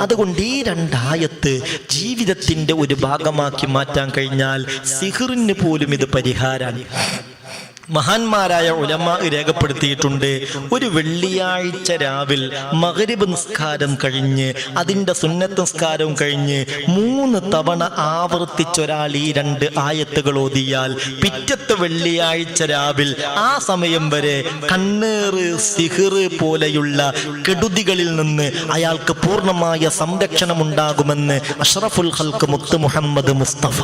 അതുകൊണ്ട് ഈ രണ്ടായത്ത് ജീവിതത്തിന്റെ ഒരു ഭാഗമാക്കി മാറ്റാൻ കഴിഞ്ഞാൽ സിഹിറിന് പോലും ഇത് പരിഹാരമാണ് മഹാന്മാരായ ഉലമ രേഖപ്പെടുത്തിയിട്ടുണ്ട്. ഒരു വെള്ളിയാഴ്ച രാവിൽ മകരിബ് നിസ്കാരം കഴിഞ്ഞ് അതിന്റെ സുന്നത്ത് നിസ്കാരവും കഴിഞ്ഞ് മൂന്ന് തവണ ആവർത്തിച്ചൊരാൾ ഈ രണ്ട് ആയത്തുകൾ ഓതിയാൽ പിറ്റത്തെ വെള്ളിയാഴ്ച രാവിൽ ആ സമയം വരെ കണ്ണേറ് സിഹിറ് പോലെയുള്ള കെടുതികളിൽ നിന്ന് അയാൾക്ക് പൂർണമായ സംരക്ഷണം ഉണ്ടാകുമെന്ന് അഷ്റഫുൽ ഹൽക്ക് മുത്ത് മുഹമ്മദ് മുസ്തഫ.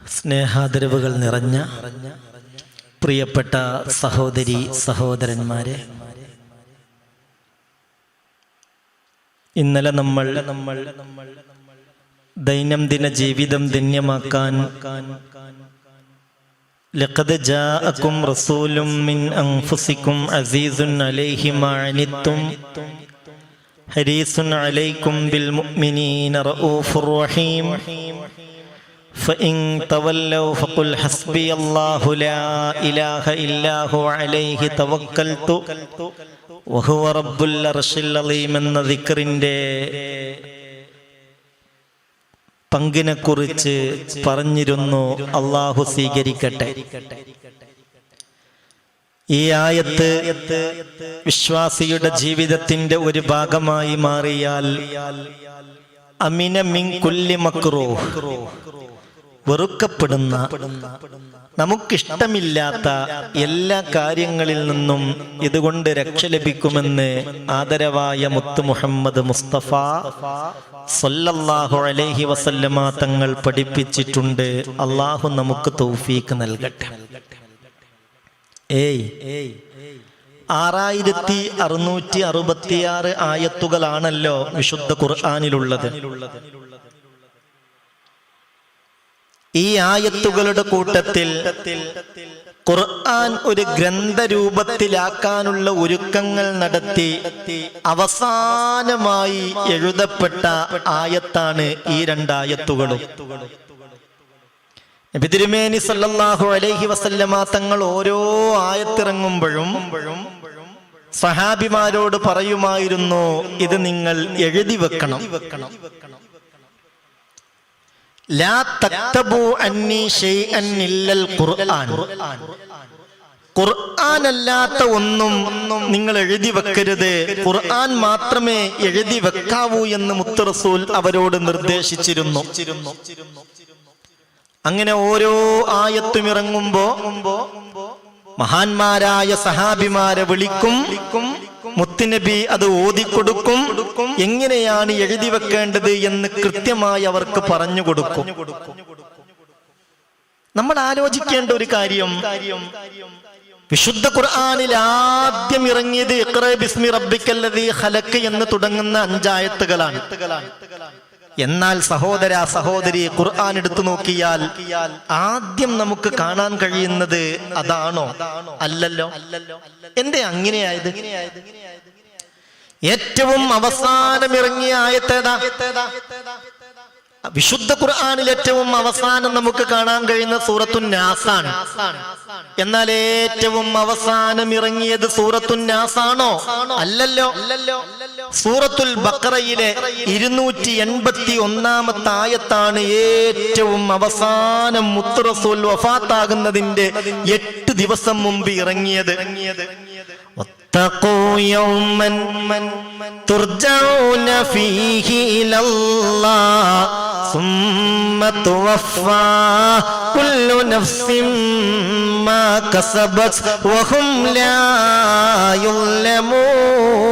സ്നേഹാദരവുകൾ നിറഞ്ഞ പ്രിയപ്പെട്ട സഹോദരി സഹോദരന്മാരെ ഇന്നലെ നമ്മൾ നമ്മൾ ദൈനംദിന ജീവിതം ധന്യമാക്കാൻ لقد جاءكم رسول من أنفسكم عزيز عليه ما عنتم حريص عليكم بالمؤمنين رؤوف رحيم فإن تولوا فقل حسبي الله لا إله إلا هو عليه توكلت وهو رب العرش العظيم എന്ന ദിക്റിന്റെ പങ്കിനെ കുറിച്ച് പറഞ്ഞിരുന്നു അള്ളാഹു സ്വീകരിക്കട്ടെ ഈ ആയത്ത് വിശ്വാസിയുടെ ജീവിതത്തിന്റെ ഒരു ഭാഗമായി മാറിയാൽ അമിന മിൻ കുല്ലി മക്രോ വെറുക്കപ്പെടുന്ന നമുക്കിഷ്ടമില്ലാത്ത എല്ലാ കാര്യങ്ങളിൽ നിന്നും ഇതുകൊണ്ട് രക്ഷ ലഭിക്കുമെന്ന് ആദരവായ മുത്തു മുഹമ്മദ് മുസ്തഫ സല്ലല്ലാഹു അലൈഹി വസല്ലമ തങ്ങൾ പഠിപ്പിച്ചിട്ടുണ്ട്. അള്ളാഹു നമുക്ക് തൗഫീക്ക് നൽകട്ടെ. ഏയ് ആറായിരത്തി അറുന്നൂറ്റി അറുപത്തിയാറ് ആയത്തുകളാണല്ലോ വിശുദ്ധ ഖുർആാനിലുള്ളത്. ഈ ആയത്തുകളുടെ കൂട്ടത്തിൽ ഖുർആൻ ഒരു ഗ്രന്ഥരൂപത്തിലാക്കാനുള്ള ഒരുക്കങ്ങൾ നടത്തി അവസാനമായി എഴുതപ്പെട്ട ആയത്താണ് ഈ രണ്ടായത്തുകളും. നബി സല്ലാഹു അലൈഹി വസല്ലമ തങ്ങൾ ഓരോ ആയത്തിറങ്ങുമ്പോഴും സഹാബിമാരോട് പറയുമായിരുന്നു ഇത് നിങ്ങൾ എഴുതി വെക്കണം. അല്ലാത്ത ഒന്നും നിങ്ങൾ എഴുതി വെക്കരുത്. ഖുർആൻ മാത്രമേ എഴുതി വെക്കാവൂ എന്ന് മുത്തറസൂൽ അവരോട് നിർദ്ദേശിച്ചിരുന്നു. അങ്ങനെ ഓരോ ആയത്തും ഇറങ്ങുമ്പോ മഹാന്മാരായ സഹാബിമാരെ വിളിക്കും. മുത്തുനബി അത് ഓതിക്കൊടുക്കും എങ്ങനെയാണ് എഴുതി വെക്കേണ്ടത് എന്ന് കൃത്യമായി അവർക്ക് പറഞ്ഞു കൊടുക്കും. നമ്മൾ ആലോചിക്കേണ്ട ഒരു കാര്യം. വിശുദ്ധ ഖുർആാനിൽ ആദ്യം ഇറങ്ങിയത് ഇഖ്റ ബിസ്മി റബ്ബിക്കല്ലദീ ഖലഖ് എന്ന് തുടങ്ങുന്ന അഞ്ചായത്തുകളാണ് എന്നാൽ സഹോദര സഹോദരി ഖുർആൻ എടുത്തു നോക്കിയാൽ ആദ്യം നമുക്ക് കാണാൻ കഴിയുന്നത് അതാണോ? അല്ലല്ലോ? എന്റെ അങ്ങനെയായത്? ഏറ്റവും അവസാനം ഇറങ്ങിയ ആയത്തേതാ? വിശുദ്ധ ഖുർആാനിൽ ഏറ്റവും അവസാനം നമുക്ക് കാണാൻ കഴിയുന്ന സൂറത്തു നാസാണ്. എന്നാൽ ഏറ്റവും അവസാനം ഇറങ്ങിയത് സൂറത്തു നാസാണോ? അല്ലല്ലോ. സൂറത്തുൽ ബക്കറയിലെ ഇരുന്നൂറ്റി എൺപത്തി ഒന്നാമത്തെ ആയത്താണ് ഏറ്റവും അവസാനം മുത്തുറസൂൽ വഫാത്താകുന്നതിന്റെ എട്ട് ദിവസം മുമ്പ് ഇറങ്ങിയത്. واتقوا يوما ترجعون فيه إلى الله ثم توفى كل نفس ما كسبت وهم لا يظلمون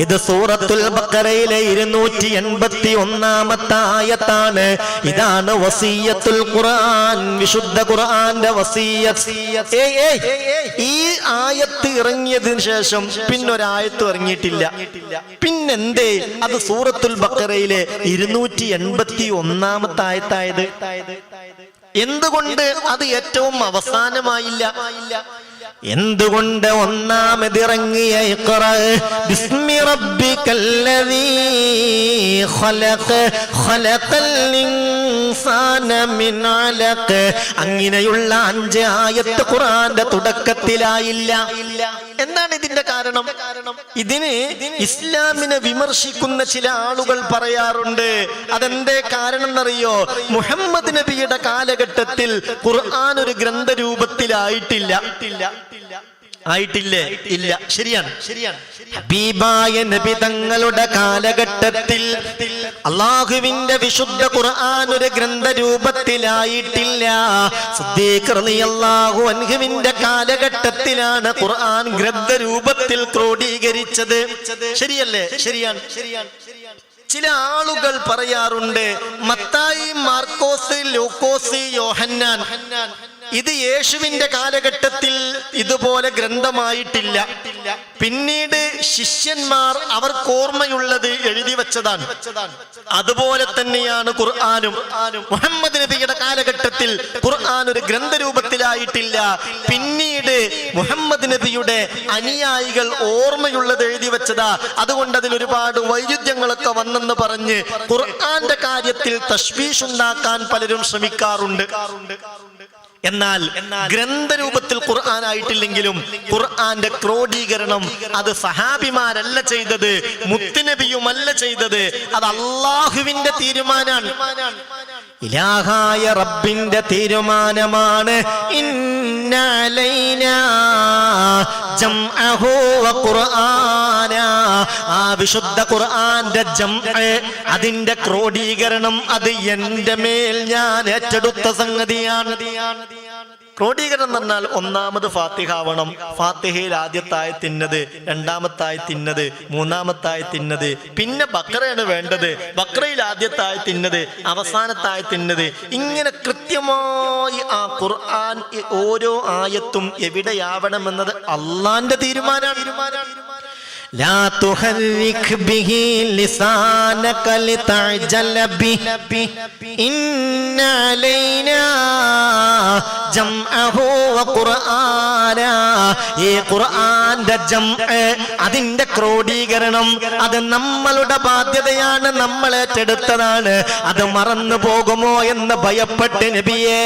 ഇത് സൂറത്തുൽ ബക്കറയിലെ ഇരുന്നൂറ്റി എൺപത്തി ഒന്നാമത്തെ ആയത്താണ്. ഇതാണ് വസീയത്തുൽ ഖുർആൻ വിശുദ്ധ ഖുർആന്റെ വസീയത്ത്. ഈ ആയത്ത് ഇറങ്ങിയതിനു ശേഷം പിന്നൊരായത്ത് ഇറങ്ങിയിട്ടില്ല. പിന്നെന്തേ? അത് സൂറത്തുൽ ബക്കറയിലെ ഇരുന്നൂറ്റി എൺപത്തി ഒന്നാമത്തെ ആയത്തായത്. എന്തുകൊണ്ട് അത് ഏറ്റവും അവസാനമായില്ല? എന്തുകൊണ്ട് അലഖ് അങ്ങനെയുള്ള അഞ്ച് ആയത്ത് ഖുറാന്റെ തുടക്കത്തിലായില്ല. എന്താണ് ഇതിന്റെ കാരണം? ഇതിന് ഇസ്ലാമിനെ വിമർശിക്കുന്ന ചില ആളുകൾ പറയാറുണ്ട്. അതെന്തേ കാരണം എന്നറിയോ മുഹമ്മദ് നബിയുടെ കാലഘട്ടത്തിൽ ഖുർആൻ ഒരു ഗ്രന്ഥരൂപത്തിലായിട്ടില്ല. ആയിട്ടില്ലേ? ഇല്ല. ശരിയാണ്. ശരിയാണ്. ഹബീബായ നബി തങ്ങളുടെ കാലഘട്ടത്തിൽ അള്ളാഹുവിന്റെ വിശുദ്ധ ഖുർആൻ ഒരു ഗ്രന്ഥരൂപത്തിലായിട്ടില്ല. സിദ്ദീഖ് അള്ളാഹു അൻഹുവിന്റെ കാലഘട്ടത്തിലാണ് ഖുർആൻ ഗ്രന്ഥരൂപത്തിൽ ക്രോഡീകരിച്ചത്. ശരിയല്ലേ? ശരിയാണ്. ശരിയാണ്. ചില ആളുകൾ പറയാറുണ്ട് മത്തായി മാർക്കോസ് ലൂക്കോസ് യോഹന്നാൻ ഇത് യേശുവിന്റെ കാലഘട്ടത്തിൽ ഇതുപോലെ ഗ്രന്ഥമായിട്ടില്ല. പിന്നീട് ശിഷ്യന്മാർ അവർക്ക് ഓർമ്മയുള്ളത് എഴുതി വെച്ചതാണ്. അതുപോലെ തന്നെയാണ് ഖുർആാനും. മുഹമ്മദ് നബിയുടെ കാലഘട്ടത്തിൽ ഖുർആൻ ഒരു ഗ്രന്ഥരൂപത്തിലായിട്ടില്ല. പിന്നീട് മുഹമ്മദ് നബിയുടെ അനുയായികൾ ഓർമ്മയുള്ളത് എഴുതി വെച്ചതാ. അതുകൊണ്ട് അതിൽ ഒരുപാട് വൈരുദ്ധ്യങ്ങളൊക്കെ വന്നെന്ന് പറഞ്ഞ് ഖുർആന്റെ കാര്യത്തിൽ തശ്വീഷ് ഉണ്ടാക്കാൻ പലരും ശ്രമിക്കാറുണ്ട്. എന്നാൽ ഗ്രന്ഥരൂപത്തിൽ ഖുർആൻ ആയിട്ടില്ലെങ്കിലും ഖുർആന്റെ ക്രോഡീകരണം അത് സഹാബിമാരല്ല ചെയ്തത് മുത്തുനബിയുമല്ല ചെയ്തത്. അത് അള്ളാഹുവിന്റെ തീരുമാനാണ്. ഇലാഹായ റബ്ബിന്റെ തീരുമാനമാണ്. ഇന്നലൈന ജംഅഹു വ ഖുർആന ആ വിശുദ്ധ ഖുർആന്റെ അതിന്റെ ക്രോഡീകരണം അത് എന്റെ മേൽ ഞാൻ ഏറ്റെടുത്ത സംഗതിയാണ്. ക്രോഡീകരണം എന്ന് പറഞ്ഞാൽ ഒന്നാമത് ഫാത്തിഹ ആവണം ഫാത്തിഹയിൽ ആദ്യത്തായി തിന്നത് രണ്ടാമത്തായി തിന്നത് മൂന്നാമത്തായി തിന്നത് പിന്നെ ബക്രയാണ് വേണ്ടത്. ബക്രയിൽ ആദ്യത്തായി തിന്നത് അവസാനത്തായി തിന്നത്. ഇങ്ങനെ കൃത്യമായി ആ ഖുർആൻ ഓരോ ആയത്തും എവിടെയാവണമെന്നത് അള്ളാന്റെ തീരുമാനമാണ്. لا تحرك به لسانك لتعجل به إن علينا جمعه وقرآنا ഈ ഖുർആന്റെ അതിന്റെ ക്രോഡീകരണം അത് നമ്മളുടെ ബാധ്യതയാണ് നമ്മൾ ഏറ്റെടുത്തതാണ്. അത് മറന്നു പോകുമോ എന്ന് ഭയപ്പെട്ട് നബിയേ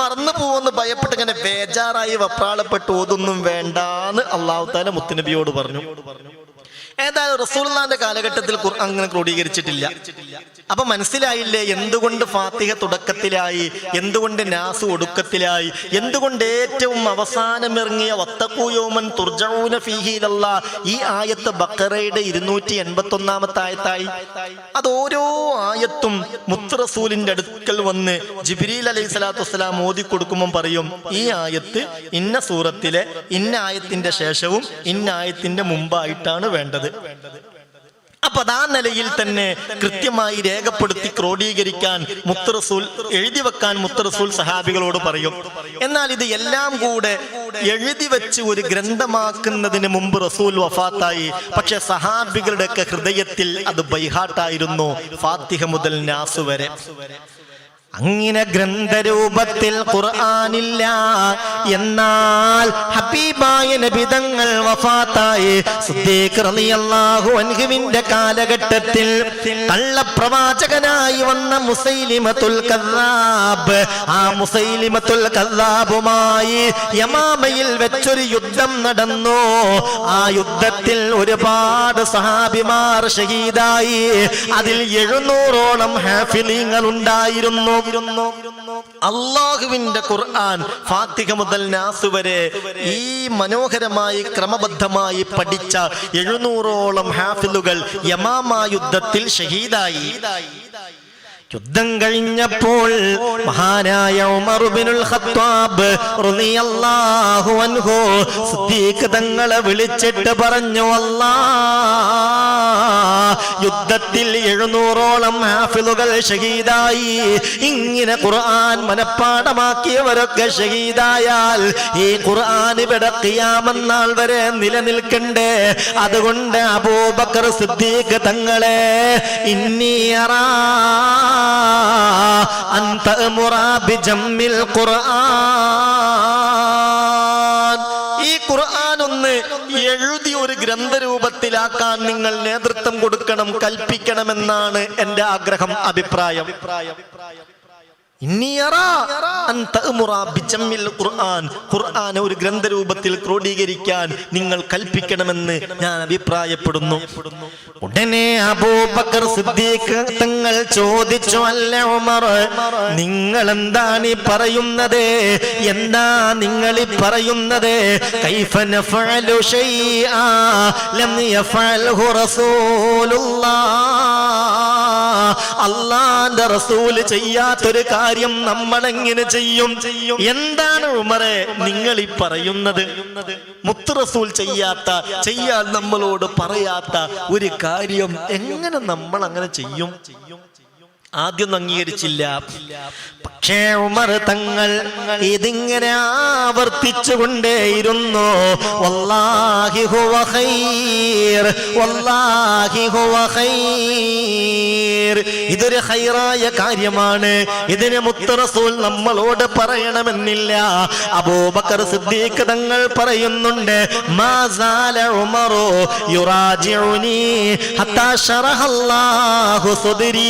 മറന്നു പോകുമെന്ന് ഭയപ്പെട്ട് ഇങ്ങനെ ബേജാറായി വപ്രാളപ്പെട്ട് ഓതൊന്നും വേണ്ടാന്ന് അള്ളാഹു താല മുത്തുനബിയോട് പറഞ്ഞു. ഏതായാലും റസൂൽന്നാന്റെ കാലഘട്ടത്തിൽ അങ്ങനെ ക്രോഡീകരിച്ചിട്ടില്ല. അപ്പൊ മനസ്സിലായില്ലേ എന്തുകൊണ്ട് ഫാത്തിഹ തുടക്കത്തിലായി എന്തുകൊണ്ട് നാസ് ഒടുക്കത്തിലായി എന്തുകൊണ്ട് ഏറ്റവും അവസാനം ഇറങ്ങിയ വത്തക്കൂയോമൻ തുർജൌന ഫീഹിലല്ല ഈ ആയത്ത് ബക്കറയുടെ ഇരുന്നൂറ്റി എൺപത്തി ഒന്നാമത്തെ ആയത്തായി? അത് ഓരോ ആയത്തും മുത്ത് റസൂലിന്റെ അടുക്കൽ വന്ന് ജിബിരിൽ അലൈഹി സ്വലാത്തു വസ്സലാം ഓതി കൊടുക്കുമ്പോൾ പറയും ഈ ആയത്ത് ഇന്ന സൂറത്തിലെ ഇന്ന ആയത്തിന്റെ ശേഷവും ഇന്ന ആയത്തിന്റെ മുമ്പായിട്ടാണ് വേണ്ടത്. അപ്പൊ അതാ നിലയിൽ തന്നെ കൃത്യമായി രേഖപ്പെടുത്തി ക്രോഡീകരിക്കാൻ മുത്തറസൂൽ എഴുതി വെക്കാൻ മുത്തറസൂൽ സഹാബികളോട് പറയും. എന്നാൽ ഇത് എല്ലാം കൂടെ എഴുതി വെച്ച് ഒരു ഗ്രന്ഥമാക്കുന്നതിന് മുമ്പ് റസൂൽ വഫാത്തായി. പക്ഷെ സഹാബികളുടെയൊക്കെ ഹൃദയത്തിൽ അത് ബൈഹാട്ടായിരുന്നു ഫാത്തിഹ മുതൽ നാസു വരെ. അങ്ങനെ ഗ്രന്ഥരൂപത്തിൽ ഖുർആാനില്ല. എന്നാൽ ഹബീബായ നബിതങ്ങൾ വഫാത്തായി. അൻഹുവിന്റെ കാലഘട്ടത്തിൽ കള്ളപ്രവാചകനായി വന്ന മുസൈലിമത്തുൽ കദ്ദാബ്. ആ മുസൈലിമത്തുൽ കദ്ദാബുമായി യമാമയിൽ വെച്ചൊരു യുദ്ധം നടന്നു. ആ യുദ്ധത്തിൽ ഒരുപാട് സഹാബിമാർ ഷഹീദായി. അതിൽ എഴുന്നൂറോളം ഹാഫിലിങ്ങൾ ഉണ്ടായിരുന്നു അള്ളാഹുവിന്റെ ഖുർആൻ ഫാത്തിഹ മുതൽ നാസ് വരെ ഈ മനോഹരമായി ക്രമബദ്ധമായി പഠിച്ച എഴുന്നൂറോളം ഹാഫിലുകൾ യമാമ യുദ്ധത്തിൽ ഷഹീദായി. യുദ്ധം കഴിഞ്ഞപ്പോൾ മഹാനായ ഉമർബിനുൽ ഖത്താബ് റളിയല്ലാഹു അൻഹു സിദ്ദീഖ് തങ്ങളെ വിളിച്ചിട്ട് പറഞ്ഞു അല്ലാ യുദ്ധത്തിൽ എഴുന്നൂറോളം ഹാഫിലുകൾ ഷഹീദായി. ഇങ്ങനെ ഖുർആൻ മനഃപ്പാടമാക്കിയവരൊക്കെ ഷഹീദായാൽ ഈ ഖുർആൻ ഇവിടെ ഖിയാമന്നാൾ വരെ നിലനിൽക്കണ്ടേ. അതുകൊണ്ട് അബൂബക്കർ സിദ്ദീഖ് തങ്ങളെ ഇന്നിയറാ أن تأمر بجم القرآن ഈ ഖുർആൻ ഒന്ന് എഴുതി ഒരു ഗ്രന്ഥരൂപത്തിൽ നടപ്പിലാക്കാൻ നിങ്ങൾ നേതൃത്വം കൊടുക്കണം കൽപ്പിക്കണമെന്നാണ് എന്റെ ആഗ്രഹം അഭിപ്രായം ഇന്നി ഖുർആൻ. ഒരു ഗ്രന്ഥരൂപത്തിൽ ക്രോഡീകരിക്കാൻ നിങ്ങൾ കൽപ്പിക്കണമെന്ന് ഞാൻ അഭിപ്രായപ്പെടുന്നു. ഉടനെ അബൂബക്കർ സിദ്ദീഖ് തങ്ങൾ ചോദിച്ചു അല്ല ഉമർ നിങ്ങൾ എന്താണ് ഈ പറയുന്നത്? എന്താ നിങ്ങൾ ഈ പറയുന്നത്? ലം യഫഅൽഹു റസൂലുള്ളാഹ് അള്ളാന്റെ റസൂൽ ചെയ്യാത്തൊരു കാര്യം നമ്മളെങ്ങനെ ചെയ്യും? എന്താണ് ഉമറെ നിങ്ങൾ ഈ പറയുന്നത്? മുത്ത് റസൂൽ ചെയ്യാത്ത ചെയ്യാൻ നമ്മളോട് പറയാത്ത ഒരു കാര്യം എങ്ങനെ നമ്മൾ അങ്ങനെ ചെയ്യും? ആദ്യം അംഗീകരിച്ചില്ല. പക്ഷേ ഉമർ തങ്ങൾ ഇതിങ്ങനെ ആവർത്തിച്ചു കൊണ്ടേയിരുന്നു വല്ലാഹി ഹുവ ഖൈർ വല്ലാഹി ഹുവ ഖൈർ. ഇതൊരു ഹൈറായ കാര്യമാണ്. ഇതിന് മുത്തറസൂൽ നമ്മളോട് പറയണമെന്നില്ല. അബൂബക്കർ സിദ്ദീഖ് തങ്ങൾ പറയുന്നുണ്ട് മാസാല ഉമറു യുറാജിഉനി ഹത്താ ശറഹല്ലാഹു സുദ്രി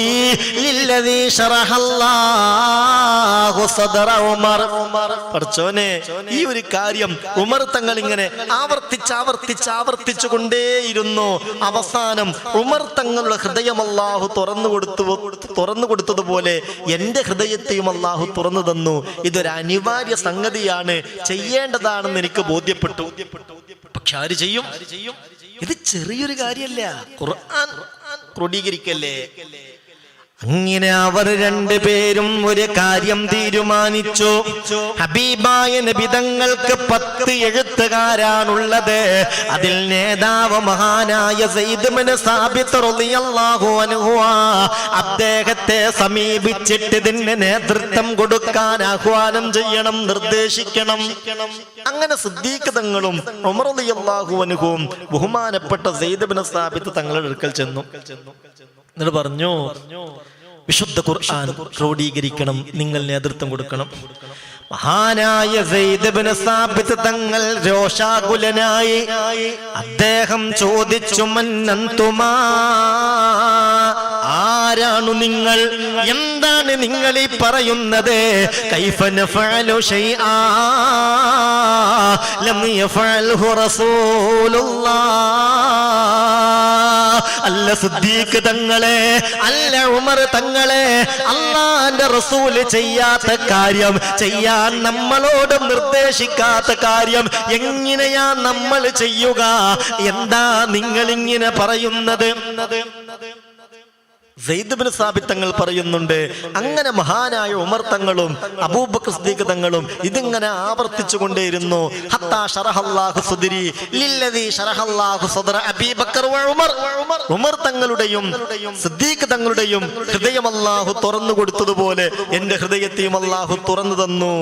പഠിച്ചോനെ ഈ ഒരു കാര്യം ഉമർ തങ്ങൾ ഇങ്ങനെ ആവർത്തിച്ച് ആവർത്തിച്ച് ആവർത്തിച്ചു കൊണ്ടേയിരുന്നു. അവസാനം ഉമർ തങ്ങളുടെ ഹൃദയം അല്ലാഹു തുറന്നു കൊടുത്തു തുറന്നു കൊടുത്തതുപോലെ എന്റെ ഹൃദയത്തെയും അള്ളാഹു തുറന്നു തന്നു. ഇതൊരു അനിവാര്യ സംഗതിയാണ്. ചെയ്യേണ്ടതാണെന്ന് എനിക്ക് ബോധ്യപ്പെട്ടു. പക്ഷെ ആര് ചെയ്യും? ഇത് ചെറിയൊരു കാര്യമല്ല. ഖുർആൻ ക്രോഡീകരിക്കല്ലേ? അങ്ങനെ അവർ രണ്ടുപേരും ഒരു കാര്യം തീരുമാനിച്ചു. ഹബീബായ നബിതങ്ങൾക്ക് പത്ത് എഴുത്തുകാരാണുള്ളത്. അതിൽ നേതാവ് മഹാനായ സാബിത്ത്. അദ്ദേഹത്തെ സമീപിച്ചിട്ട് ഇതിന് നേതൃത്വം കൊടുക്കാൻ ആഹ്വാനം ചെയ്യണം നിർദ്ദേശിക്കണം. അങ്ങനെ സിദ്ദീഖ് തങ്ങളും ഉമർ റളിയല്ലാഹു അൻഹുവും ബഹുമാനപ്പെട്ട സെയ്ദബിന് സ്ഥാപിത്ത് തങ്ങളുടെ അടുക്കൽ ചെന്നു. എന്നിട്ട് പറഞ്ഞു വിശുദ്ധ ഖുർആൻ ക്രോഡീകരിക്കണം നിങ്ങൾ നേതൃത്വം കൊടുക്കണം. മഹാനായ സാബിത്ത് തങ്ങൾ രോഷാകുലനായി അദ്ദേഹം ചോദിച്ചു മന്നന്തുമാ ആരാണു നിങ്ങൾ? എന്താണ് നിങ്ങൾ ഈ പറയുന്നത്? കൈഫ നഫഅലു ശൈആ ലം യഫഅൽഹു റസൂലുള്ളാഹ് അല്ല സിദ്ദീഖ് തങ്ങളെ അല്ല ഉമർ തങ്ങളെ. അള്ളാന്റെ റസൂൽ ചെയ്യാത്ത കാര്യം ചെയ്യാൻ നമ്മളോട് നിർദ്ദേശിക്കാത്ത കാര്യം എങ്ങനെയാ നമ്മൾ ചെയ്യുക? എന്താ നിങ്ങൾ ഇങ്ങനെ പറയുന്നത്? സെയ്ദബിന് സാബിത് തങ്ങൾ പറയുന്നുണ്ട്. അങ്ങനെ മഹാനായ ഉമർ തങ്ങളും അബൂബക്കർ സിദ്ദീഖ് തങ്ങളും ഇതിങ്ങനെ ആവർത്തിച്ചു കൊണ്ടേയിരുന്നു ഉമർ. തങ്ങളുടെയും സിദ്ദീഖ് തങ്ങളുടെയും ഹൃദയം അല്ലാഹു തുറന്നു കൊടുത്തതുപോലെ എന്റെ ഹൃദയത്തെയും അല്ലാഹു തുറന്നു തന്നു.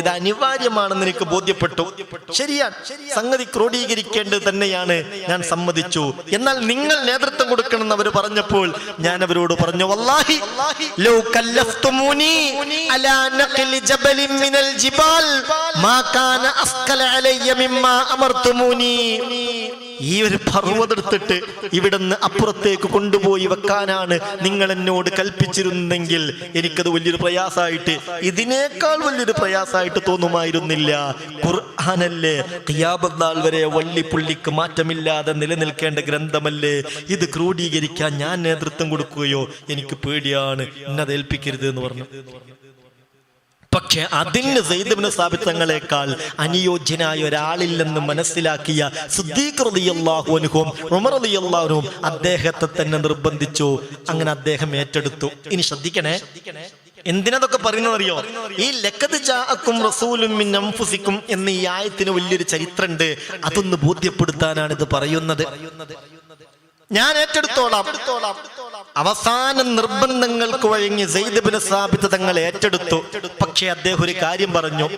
ഇത് അനിവാര്യമാണെന്ന് എനിക്ക് ബോധ്യപ്പെട്ടു. ശരിയാണ് സംഗതി ക്രോഡീകരിക്കേണ്ടത് തന്നെയാണ്. ഞാൻ സമ്മതിച്ചു. എന്നാൽ നിങ്ങൾ നേതൃത്വം കൊടുക്കണമെന്ന് അവർ പറഞ്ഞപ്പോൾ ഞാൻ അവരോട് പറഞ്ഞു വല്ലാഹി ലൗ കല്ലഫ്തുമൂനി അലാ നഖ്ലി ജബലിൻ മിനൽ ജിബാൽ മാ കാന അസ്കല അലയ്യ മിമ്മാ അമർത്തുമൂനി. ഈ ഒരു പർവതെടുത്തിട്ട് ഇവിടുന്ന് അപ്പുറത്തേക്ക് കൊണ്ടുപോയി വെക്കാനാണ് നിങ്ങൾ എന്നോട് കൽപ്പിച്ചിരുന്നെങ്കിൽ എനിക്കത് വലിയൊരു പ്രയാസമായിട്ട് ഇതിനേക്കാൾ വലിയൊരു പ്രയാസമായിട്ട് തോന്നുമായിരുന്നില്ല. ഖുർആാനല്ലേ? നാൾ വരെ വള്ളിപ്പുള്ളിക്ക് മാറ്റമില്ലാതെ നിലനിൽക്കേണ്ട ഗ്രന്ഥമല്ലേ? ഇത് ക്രോഡീകരിക്കാൻ ഞാൻ നേതൃത്വം കൊടുക്കുകയോ? എനിക്ക് പേടിയാണ്. എന്നത് ഏൽപ്പിക്കരുത് എന്ന് പറഞ്ഞു. പക്ഷെ അതിന് സൈദിന് സ്ഥാപിത്തങ്ങളെക്കാൾ അനുയോജ്യനായ ഒരാളില്ലെന്ന് മനസ്സിലാക്കിയ സിദ്ദീഖ് ഉമർ അദ്ദേഹത്തെ തന്നെ നിർബന്ധിച്ചു. അങ്ങനെ അദ്ദേഹം ഏറ്റെടുത്തു. ഇനി ശ്രദ്ധിക്കണേ. എന്തിനതൊക്കെ പറയുന്നതറിയോ ഈ ലക്കത് ജാഅക്കും റസൂലും മിൻ അൻഫുസിക്കും എന്ന ഈ ആയത്തിന് വലിയൊരു ചരിത്രമുണ്ട് അതൊന്ന് ബോധ്യപ്പെടുത്താനാണ് ഇത് പറയുന്നത്. ഞാൻ ഏറ്റെടുത്തോളാം. അവസാന നിർബന്ധങ്ങൾക്ക് വഴങ്ങി സെയ്ദബിന് സ്ഥാപിത തങ്ങൾ ഏറ്റെടുത്തു. പക്ഷേ അദ്ദേഹം ഒരു കാര്യം പറഞ്ഞു.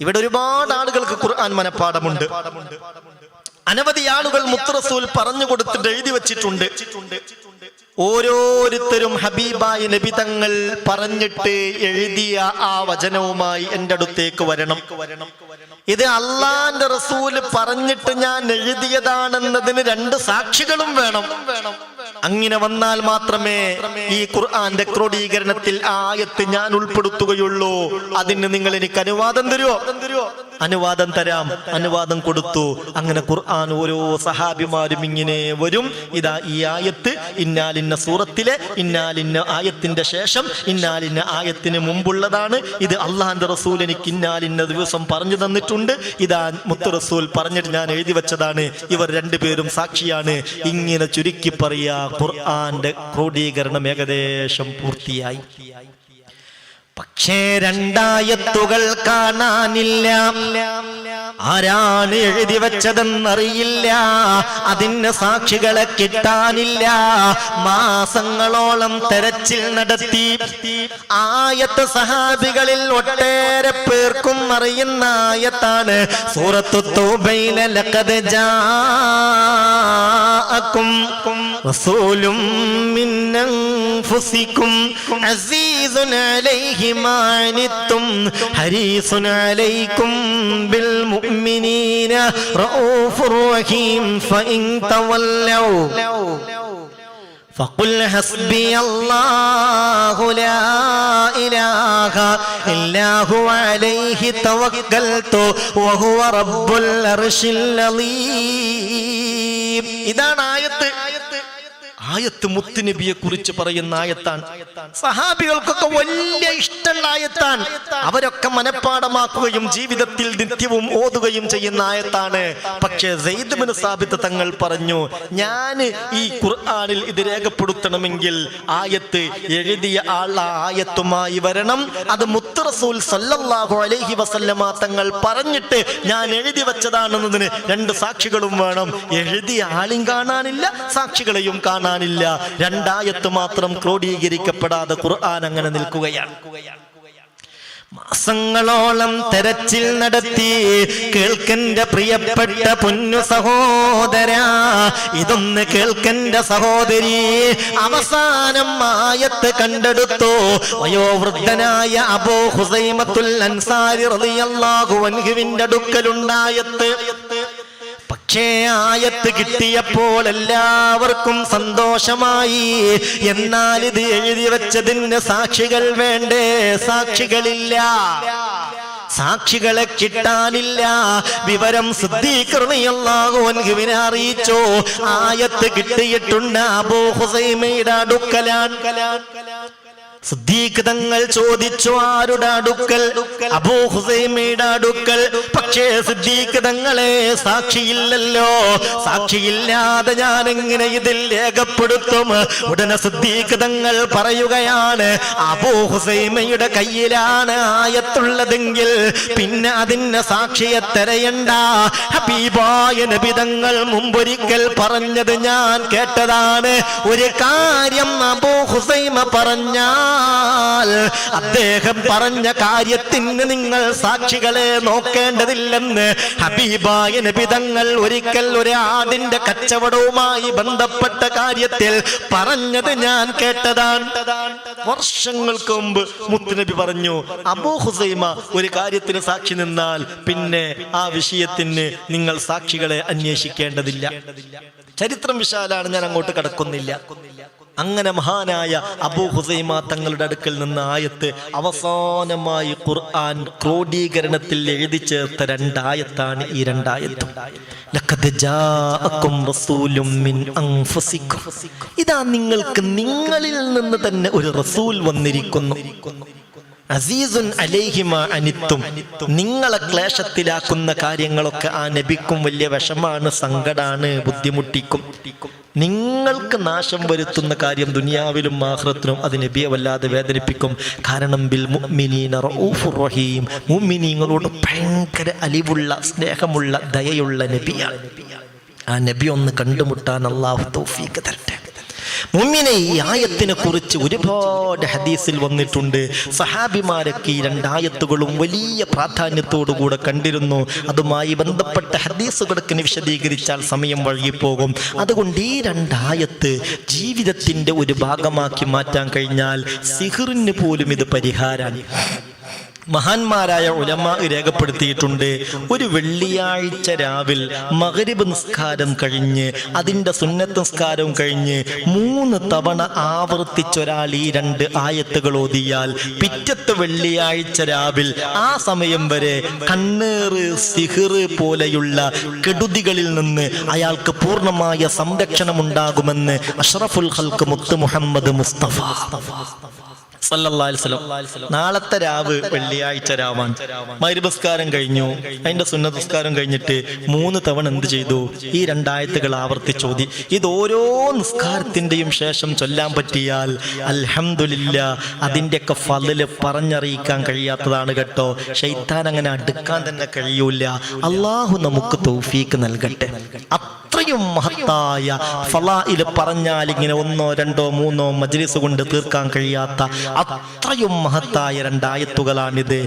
ഇവിടെ ഒരുപാട് ആളുകൾക്ക് ഖുർആൻ മനഃപ്പാടമുണ്ട് അനവധി ആളുകൾ മുത്തറസൂൽ പറഞ്ഞു കൊടുത്തിട്ട് എഴുതി വെച്ചിട്ടുണ്ട്. ഓരോരുത്തരും ഹബീബായ നബി തങ്ങൾ പറഞ്ഞിട്ട് എഴുതിയ ആ വചനവുമായി എന്റെ അടുത്തേക്ക് വരണം. ഇത് അള്ളാന്റെ റസൂൽ പറഞ്ഞിട്ട് ഞാൻ എഴുതിയതാണെന്നതിന് രണ്ട് സാക്ഷികളും വേണം വേണം. അങ്ങനെ വന്നാൽ മാത്രമേ ഈ ഖുർആന്റെ ക്രോഡീകരണത്തിൽ ആയത്ത് ഞാൻ ഉൾപ്പെടുത്തുകയുള്ളൂ. അതിന് നിങ്ങൾ എനിക്ക് അനുവാദം തരുമോ അനുവാദം തരാം. അനുവാദം കൊടുത്തു. അങ്ങനെ ഖുർആൻ ഓരോ സഹാബിമാരും ഇങ്ങനെ വരും. ഇതാ ഈ ആയത്ത്. ഇന്നാലിന്ന സൂറത്തിലെ ഇന്നാലിന്ന ആയത്തിന്റെ ശേഷം ഇന്നാലിന്ന ആയത്തിന് മുമ്പുള്ളതാണ്. ഇത് അള്ളാഹാന്റെ റസൂൽ എനിക്ക് ഇന്നാലിന്ന ദിവസം പറഞ്ഞു തന്നിട്ടുണ്ട്. ഇതാ മുത്തു റസൂൽ പറഞ്ഞിട്ട് ഞാൻ എഴുതി വെച്ചതാണ്. ഇവർ രണ്ടുപേരും സാക്ഷിയാണ്. ഇങ്ങനെ ചുരുക്കി പറയാ ഖുർആന്റെ ക്രോഡീകരണം ഏകദേശം പൂർത്തിയായി. പക്ഷേ രണ്ടായത്തുകൾ കാണാനില്ല. ആരാണ് എഴുതി വെച്ചതെന്നറിയില്ല. അതിന് സാക്ഷികളെ കിട്ടാനില്ല. മാസങ്ങളോളം തെരച്ചിൽ നടത്തി. ആയത്ത് സഹാബികളിൽ ഒട്ടേറെ പേർക്കും അറിയുന്ന ആയത്താണ്. സൂറത്തു തൂബയിലെ ലഖദ് ജാഅക്കും. رسول من أنفسكم عزيز عليه ما عنتم حريص عليكم بالمؤمنين رؤوف رحيم فإن تولوا فقل حسبي الله لا إله إلا هو عليه توكلت وهو رب العرش العظيم. إذا آية ആയത്ത് മുത്തുനബിയെ കുറിച്ച് പറയുന്ന ആയത്താണ്. സഹാബികൾക്കൊക്കെ വലിയ ഇഷ്ടമുള്ള ആയത്താണ് അവരൊക്കെ മനഃപ്പാടമാക്കുകയും ജീവിതത്തിൽ നിത്യവും ഓതുകയും ചെയ്യുന്ന ആയത്താണ്. പക്ഷേ സെയ്ദ്ബിന് സാബിത്ത് തങ്ങൾ പറഞ്ഞു ഞാൻ ഈ ഖുർആാനിൽ ഇത് രേഖപ്പെടുത്തണമെങ്കിൽ ആയത്ത് എഴുതിയ ആൾ ആ ആയത്തുമായി വരണം. അത് മുത്തറസൂൽ സല്ലല്ലാഹു അലൈഹി വസല്ലമ തങ്ങൾ പറഞ്ഞിട്ട് ഞാൻ എഴുതി വെച്ചതാണെന്നതിന് രണ്ട് സാക്ഷികളും വേണം. എഴുതിയ ആളും കാണാനില്ല സാക്ഷികളെയും കാണാനില്ല. രണ്ടായത്ത് മാത്രം ക്രോഡീകരിക്കപ്പെടാതെ ഖുർആൻ അങ്ങനെ നിൽക്കുകയാണ്. മാസങ്ങളോളം തെരച്ചിൽ നടത്തി കേൾക്കന്റെ പ്രിയപ്പെട്ട പൊന്നു സഹോദര ഇതൊന്ന് കേൾക്കന്റെ സഹോദരി അവസാനം ആയത്ത് കണ്ടെടുത്തു. വയോവൃദ്ധനായ അബോ ഹുസൈമത്തുൽ അൻസാരി റളിയല്ലാഹു അൻഹുവിന്റെ അടുക്കലുണ്ടായത്ത് പക്ഷേ ആയത്ത് കിട്ടിയപ്പോൾ എല്ലാവർക്കും സന്തോഷമായി. എന്നാൽ ഇത് എഴുതി വെച്ചതിന് സാക്ഷികൾ വേണ്ടേ? സാക്ഷികളില്ല. സാക്ഷികളെ കിട്ടാനില്ല. വിവരം സിദ്ധീകരണയല്ലാകുവൻകുവിനെ അറിയിച്ചോ. ആയത്ത് കിട്ടിയിട്ടുണ്ട് അബൂ ഹുസൈമയുടെ അടുക്കലാൻ സിദ്ദീഖ് തങ്ങൾ ചോദിച്ചു ആരുടെ അടുക്കൽ? അബൂ ഹുസൈമയുടെ അടുക്കൽ. പക്ഷേ സിദ്ദീഖ് തങ്ങളെ സാക്ഷിയില്ലല്ലോ. സാക്ഷിയില്ലാതെ ഞാൻ എങ്ങനെ ഇതിൽ രേഖപ്പെടുത്തും? ഉടനെ സിദ്ദീഖ് തങ്ങൾ പറയുകയാണ് അബൂ ഹുസൈമയുടെ കയ്യിലാണ് ആയത്തുള്ളതെങ്കിൽ പിന്നെ അതിന് സാക്ഷിയെ തെരയണ്ട. ഹബീബായ നബിതങ്ങൾ മുമ്പൊരിക്കൽ പറഞ്ഞത് ഞാൻ കേട്ടതാണ്. ഒരു കാര്യം അബൂ ഹുസൈമ പറഞ്ഞാൽ അദ്ദേഹം പറഞ്ഞ കാര്യത്തിന് നിങ്ങൾ സാക്ഷികളെ നോക്കേണ്ടതില്ലെന്ന് ഹബീബായ നബിതങ്ങൾ ഒരിക്കൽ ഒരു ആടിന്റെ കച്ചവടവുമായി ബന്ധപ്പെട്ട കാര്യത്തിൽ പറഞ്ഞത് ഞാൻ കേട്ടതാണ്. വർഷങ്ങൾക്ക് മുമ്പ് മുത്തുനബി പറഞ്ഞു അബൂ ഹുസൈമ ഒരു കാര്യത്തിന് സാക്ഷി നിന്നാൽ പിന്നെ ആ വിഷയത്തിന് നിങ്ങൾ സാക്ഷികളെ അന്വേഷിക്കേണ്ടതില്ല. ചരിത്രം വിശാലാണ് ഞാൻ അങ്ങോട്ട് കടക്കുന്നില്ല. അങ്ങനെ മഹാനായ അബൂ ഹുസൈമ തങ്ങളുടെ അടുക്കൽ നിന്ന് ആയത്ത് അവസാനമായി ഖുർആൻ ക്രോഡീകരണത്തിൽ എഴുതി ചേർത്ത രണ്ടായത്താണ് ഈ രണ്ടായത്തും. ഇതാ നിങ്ങൾക്ക് നിങ്ങളിൽ നിന്ന് തന്നെ ഒരു റസൂൽ വന്നിരിക്കുന്നു. നിങ്ങളെ ക്ലേശത്തിലാക്കുന്ന കാര്യങ്ങളൊക്കെ ആ നബിക്കും വലിയ വിഷമാണ് സങ്കടാണ് ബുദ്ധിമുട്ടിക്കും. നിങ്ങൾക്ക് നാശം വരുത്തുന്ന കാര്യം ദുനിയാവിലും ആഹ്റത്തിനും അത് നബിയെ വല്ലാതെ വേദനിപ്പിക്കും. കാരണം ബിൽ റഹീം. മുഅ്മിനീങ്ങളോട് ഭയങ്കര അലിവുള്ള സ്നേഹമുള്ള ദയയുള്ള നബിയാണ്. ആ നബി ഒന്ന് കണ്ടുമുട്ടാൻ അള്ളാഹു തൗഫീക്ക് തരട്ടെ. മുമ്മിനെ ഈ ആയത്തിനെ കുറിച്ച് ഒരുപാട് ഹദീസിൽ വന്നിട്ടുണ്ട്. സഹാബിമാരൊക്കെ ഈ രണ്ടായത്തുകളും വലിയ പ്രാധാന്യത്തോടുകൂടെ കണ്ടിരുന്നു. അതുമായി ബന്ധപ്പെട്ട ഹദീസുകളൊക്കെ വിശദീകരിച്ചാൽ സമയം വഴുകിപ്പോകും. അതുകൊണ്ട് ഈ രണ്ടായത്ത് ജീവിതത്തിന്റെ ഒരു ഭാഗമാക്കി മാറ്റാൻ കഴിഞ്ഞാൽ സിഹിറിന് പോലും ഇത് പരിഹാരമാണ് മഹാന്മാരായ ഉലമ രേഖപ്പെടുത്തിയിട്ടുണ്ട് ഒരു വെള്ളിയാഴ്ച രാവിൽ മകരിബ് നിസ്കാരം കഴിഞ്ഞ് അതിന്റെ സുന്നത്ത് നിസ്കാരവും കഴിഞ്ഞ് മൂന്ന് തവണ ആവർത്തിച്ചൊരാൾ ഈ രണ്ട് ആയത്തുകൾ ഓതിയാൽ പിറ്റത്തെ വെള്ളിയാഴ്ച രാവിൽ ആ സമയം വരെ കണ്ണേറ് സിഹിറ് പോലെയുള്ള കെടുതികളിൽ നിന്ന് അയാൾക്ക് പൂർണമായ സംരക്ഷണം ഉണ്ടാകുമെന്ന് അഷ്റഫുൽ ഹൽക്ക് മുത്ത് മുഹമ്മദ് മുസ്തഫ. നാളത്തെ രാവ് വെള്ളിയാഴ്ച രാവാൻ മരുപസ്കാരം കഴിഞ്ഞു. അതിന്റെ സുന്നതസ്കാരം കഴിഞ്ഞിട്ട് മൂന്ന് തവണ എന്ത് ചെയ്തു? ഈ രണ്ടായത്തുകൾ ആവർത്തിച്ചോതി ഇത് ഓരോ നിസ്കാരത്തിന്റെയും ശേഷം ചൊല്ലാൻ പറ്റിയാൽ അതിന്റെ അതിന്റെയൊക്കെ ഫലിൽ പറഞ്ഞറിയിക്കാൻ കഴിയാത്തതാണ് കേട്ടോ. ഷെയ്ത്താൻ അങ്ങനെ അടുക്കാൻ തന്നെ കഴിയൂല. അള്ളാഹു നമുക്ക് തൗഫീക്ക് നൽകട്ടെ. അത്രയും മഹത്തായ ഫലായിൽ പറഞ്ഞാൽ ഇങ്ങനെ ഒന്നോ രണ്ടോ മൂന്നോ മജ്ലിസ് കൊണ്ട് തീർക്കാൻ കഴിയാത്ത അത്രയും മഹത്തായ രണ്ടായത്തുകളാണിത്.